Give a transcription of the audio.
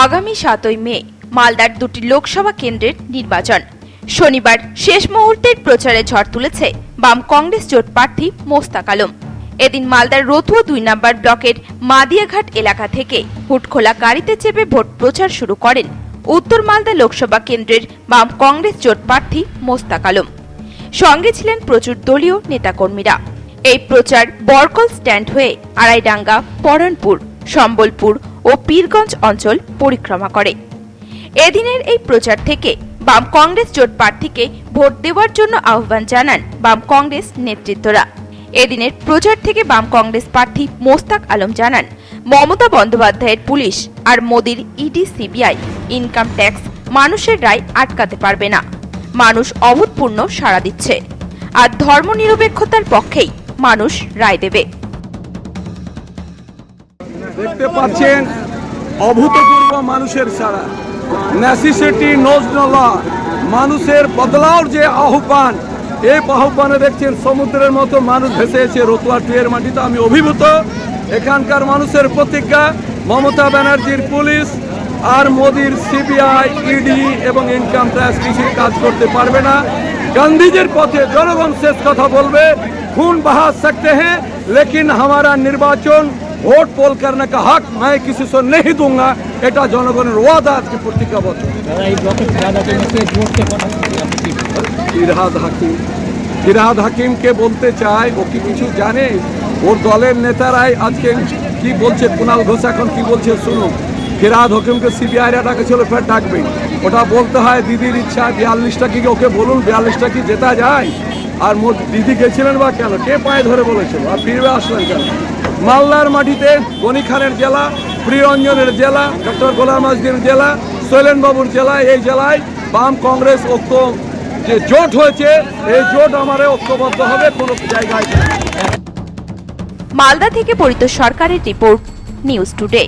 আগামী সাতই মে, মালদার দুটি লোকসভা কেন্দ্রের নির্বাচন। শনিবার শেষ মুহূর্তের প্রচারে ঝড় তুলেছে বাম কংগ্রেস জোট প্রার্থী মোস্তাক আলম। এদিন মালদার রতুয়া দুই নম্বর ব্লকের মাদিয়াঘাট এলাকা থেকে হুটখোলা গাড়িতে চেপে ভোট প্রচার শুরু করেন উত্তর মালদা লোকসভা কেন্দ্রের বাম কংগ্রেস জোট প্রার্থী মোস্তাক আলম। সঙ্গে ছিলেন প্রচুর দলীয় নেতাকর্মীরা। এই প্রচার বরকল স্ট্যান্ড হয়ে আড়াইডাঙ্গা, পরানপুর, সম্বলপুর ও পীরগঞ্জ অঞ্চল পরিক্রমা করে। এদিনের এই প্রচার থেকে বাম কংগ্রেস জোট প্রার্থীকে ভোট দেওয়ার জন্য আহ্বান জানান বাম কংগ্রেস নেতৃত্বরা। এদিনের প্রচার থেকে বাম কংগ্রেস প্রার্থী মোস্তাক আলম জানান, মমতা বন্দ্যোপাধ্যায়ের পুলিশ আর মোদির ইডি, সিবিআই ইনকাম ট্যাক্স মানুষের রায় আটকাতে পারবে না। মানুষ অভূতপূর্ণ সাড়া দিচ্ছে। আর ধর্মনিরপেক্ষতার পক্ষেই মানুষ রায় দেবে। দেখতে পাচ্ছেন অভূতপূর্ব মানুষের ছাড়া। নেসিসিটি নোজ মানুষের বদলাওর যে আহ্বান, এই আহ্বানে দেখছেন সমুদ্রের মতো মানুষ ভেসেছে রতুয়া টুয়ের মাটিতে। আমি অভিভূত, এখানকার মানুষের প্রতিজ্ঞা, মমতা ব্যানার্জির পুলিশ আর মোদির সিবিআই ইডি এবং ইনকাম ট্যাক্স কিছুই কাজ করতে পারবে না। গান্ধীজির পথে জনগণ শেষ কথা বলবে, খুন বাহাত সকতে হ্যাঁ লেকিন হামারা নির্বাচন ভোট পোল करने का हक मैं किसी से नहीं दूंगा এটা জনগণের ওয়াদা আজকে প্রতিজ্ঞাবদ্ধ দাদা এই ব্লকের ফিরাদ হাকিমকে জোরকে কথা বলি আপনি কি বলবেন? ফিরহাদ হাকিম ফিরহাদ হাকিমকে বলতে চাই ও কি কিছু জানে ওর দলের নেতারাই আজকে কি বলছে কুণাল ঘোষ এখন কি বলছে শুনুন ফিরহাদ হাকিমকে সিবিআইরা ডাকেছিল ফের ডাকবে ওটা বলতে হয় দিদির ইচ্ছা বিয়াল্লিশটা কি ওকে বলুন বিয়াল্লিশটা কি জেতা যায় আর মোট দিদি গেছিলেন বা কেন কে পায়ে ধরে বলেছিল আর ফিরবে আসলেন কেন মালদার মাটিতে গনি খানের জেলা প্রিয়রঞ্জনের জেলা, ডক্টর গোলাম আজদির জেলা, শৈলেনবাবুর জেলা, এই জেলায় বাম কংগ্রেস ঐক্য যে জোট হয়েছে, এই জোট আমারে ঐক্যবদ্ধ হবে কোনো জায়গায়। মালদা থেকে পরিত সরকারের রিপোর্ট, নিউজ টুডে।